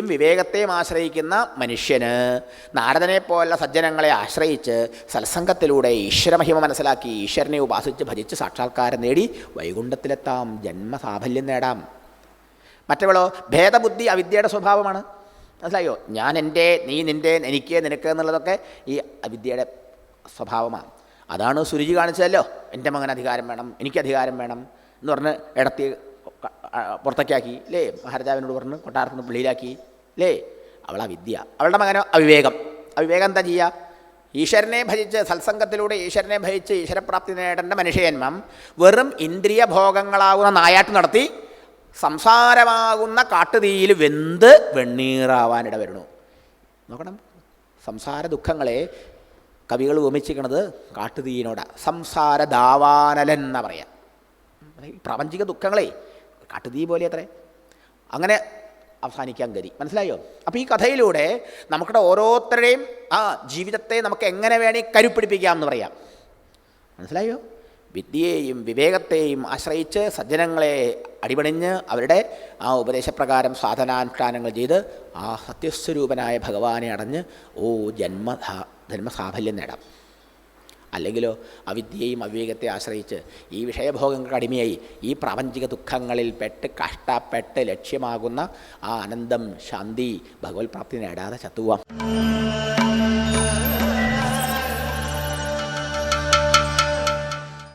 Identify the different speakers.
Speaker 1: വിവേകത്തെയും ആശ്രയിക്കുന്ന മനുഷ്യന് നാരദനെ പോലുള്ള സജ്ജനങ്ങളെ ആശ്രയിച്ച് സത്സംഗത്തിലൂടെ ഈശ്വരമഹിമ മനസ്സിലാക്കി ഈശ്വരനെ ഉപാസിച്ച് ഭജിച്ച് സാക്ഷാത്കാരം നേടി വൈകുണ്ഠത്തിലെത്താം ജന്മസാഫല്യം നേടാം. മറ്റവളോ ഭേദബുദ്ധി അവിദ്യയുടെ സ്വഭാവമാണ്. മനസ്സിലായോ? ഞാൻ എന്റെ നീ നിന്റെ എനിക്ക് നിനക്ക് എന്നുള്ളതൊക്കെ ഈ അവിദ്യയുടെ സ്വഭാവമാണ്. അതാണ് സുരുചി കാണിച്ചതല്ലോ. എന്റെ മകൻ അധികാരം വേണം എനിക്ക് അധികാരം വേണം എന്ന് പറഞ്ഞ് ഇടത്തി പുറത്തേക്കാക്കി അല്ലേ മഹാരാജാവിനോട് പറഞ്ഞ് കൊട്ടാരത്തിൽ നിന്ന് വെളിയിലാക്കി അല്ലേ അവൾ അവിദ്യ അവളുടെ മകനോ? അവിവേകം. അവിവേകം എന്താ ചെയ്യുക ഈശ്വരനെ ഭജിച്ച് സത്സംഗത്തിലൂടെ ഈശ്വരനെ ഭജിച്ച് ഈശ്വരപ്രാപ്തി നേടേണ്ട മനുഷ്യന്മം വെറും ഇന്ദ്രിയ ഭോഗങ്ങളാകുന്ന നായാട്ട് നടത്തി സംസാരമാകുന്ന കാട്ടുതീയിൽ വെന്ത് വെണ്ണീറാവാനിട വരണു നോക്കണം. സംസാര ദുഃഖങ്ങളെ കവികൾ ഉപമിച്ചിരിക്കുന്നത് കാട്ടുതീയിനോടാണ് സംസാര ദാവാനലൻ എന്നാ പറയാം പ്രാപഞ്ചിക ദുഃഖങ്ങളെ കാട്ടുതീ പോലെ അത്രേ അങ്ങനെ അവസാനിക്കാൻ ഗതി. മനസ്സിലായോ? അപ്പോൾ ഈ കഥയിലൂടെ നമുക്കിടെ ഓരോരുത്തരുടെയും ആ ജീവിതത്തെ നമുക്ക് എങ്ങനെ വേണേൽ കരുപ്പിടിപ്പിക്കാം എന്ന് പറയാം. മനസ്സിലായോ? വിദ്യയെയും വിവേകത്തെയും ആശ്രയിച്ച് സജ്ജനങ്ങളെ അടിപണിഞ്ഞ് അവരുടെ ആ ഉപദേശപ്രകാരം സാധനാനുഷ്ഠാനങ്ങൾ ചെയ്ത് ആ സത്യസ്വരൂപനായ ഭഗവാനെ അടഞ്ഞ് ഓ ജന്മ ജന്മസാഫല്യം നേടാം. അല്ലെങ്കിലോ അവിദ്യയും അവിവേകത്തെ ആശ്രയിച്ച് ഈ വിഷയഭോഗങ്ങൾക്ക് അടിമയായി ഈ പ്രാപഞ്ചിക ദുഃഖങ്ങളിൽ പെട്ട് കഷ്ടപ്പെട്ട് ലക്ഷ്യമാകുന്ന ആ ആനന്ദം ശാന്തി ഭഗവത് പ്രാപ്തി നേടാതെ ചത്തുവാം